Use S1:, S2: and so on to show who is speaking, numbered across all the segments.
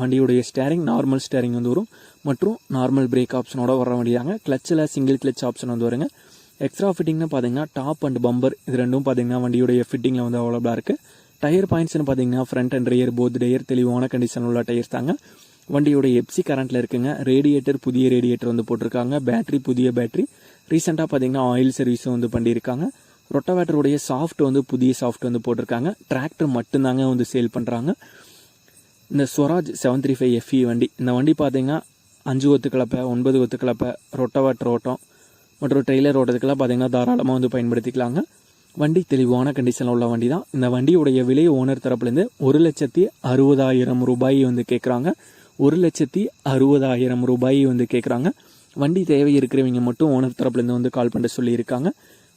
S1: வண்டியுடைய steering normal steering வந்து வரும். மற்றும் நார்மல் பிரேக் ஆப்ஷனோட வர வண்டியாங்க. கிளச்சில் சிங்கிள் கிளச் ஆப்ஷன் வந்து வருங்க. எக்ஸ்ட்ரா ஃபிட்டிங்னு பார்த்தீங்கன்னா டாப் அண்ட் பம்பர் இது ரெண்டும் பார்த்தீங்கன்னா வண்டியுடைய ஃபிட்டிங்கில் வந்து அவைலபிளாக இருக்குது டயர் பாயிண்ட்ஸ்னு பார்த்தீங்கன்னா front and rear both tyre தெளிவான கண்டிஷன் உள்ள டயர்ஸ் தாங்க. வண்டியோட எப்சி கரண்ட்டில் இருக்குங்க. ரேடியேட்டர் புதிய ரேடியேட்டர் வந்து போட்டிருக்காங்க. பேட்டரி புதிய பேட்டரி ரீசெண்டாக பார்த்தீங்கன்னா ஆயில் சர்வீஸும் வந்து பண்ணியிருக்காங்க. ரொட்டவேட்டருடைய சாஃப்ட் வந்து புதிய சாஃப்ட் வந்து போட்டிருக்காங்க. டிராக்டர் மட்டும்தாங்க வந்து சேல் பண்ணுறாங்க இந்த Swaraj seven three five FE வண்டி. இந்த வண்டி பார்த்தீங்கன்னா அஞ்சு ஒத்து கலப்பை ஒன்பது ஒத்து கலப்பை ரொட்டவாட்டர் ஓட்டம் மற்றும் ட்ரெய்லர் ஓட்டத்துக்கெல்லாம் பார்த்தீங்கன்னா தாராளமாக வந்து பயன்படுத்திக்கலாங்க. வண்டி தெளிவான கண்டிஷனில் உள்ள வண்டி தான் இந்த வண்டியுடைய விலை ஓனர் தரப்புலேருந்து ஒரு லட்சத்தி அறுபதாயிரம் ரூபாய் வந்து கேட்குறாங்க ஒரு லட்சத்தி அறுபதாயிரம் ரூபாய் வந்து கேட்குறாங்க வண்டி தேவை இருக்கிறவங்க மட்டும் ஓனர் தரப்புலேருந்து வந்து கால் பண்ண சொல்லியிருக்காங்க.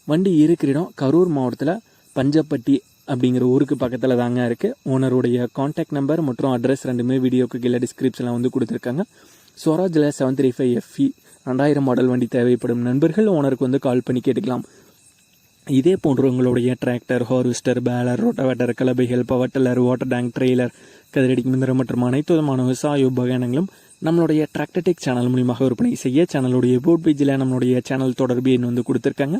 S1: வண்டி இருக்கிற இடம் கரூர் மாவட்டத்தில் பஞ்சப்பட்டி அப்படிங்கிற ஊருக்கு பக்கத்தில் தாங்க இருக்குது ஓனருடைய காண்டாக்ட் நம்பர் மற்றும் அட்ரஸ் ரெண்டுமே வீடியோக்கு கீழே டிஸ்கிரிப்ஷனில் வந்து கொடுத்துருக்காங்க. ஸ்வராஜில் செவன் த்ரீ ஃபைவ் எஃப்இ ரெண்டாயிரம் மாடல் வண்டி தேவைப்படும் நண்பர்கள் ஓனருக்கு வந்து கால் பண்ணி கேட்டுக்கலாம். இதே போன்ற உங்களுடைய tractor harvester baler rotavator கலபைகள் power tiller water tank trailer கதிரடி மிந்திரம் மற்றும் அனைத்து விதமான விவசாய உபகரணங்களும் நம்மளுடைய டிராக்டர்டெக் சேனல் மூலியமாக விற்பனை செய்ய சேனலுடைய போட் பேஜில் நம்மளுடைய சேனல் தொடர்பு எண் வந்து கொடுத்துருக்காங்க.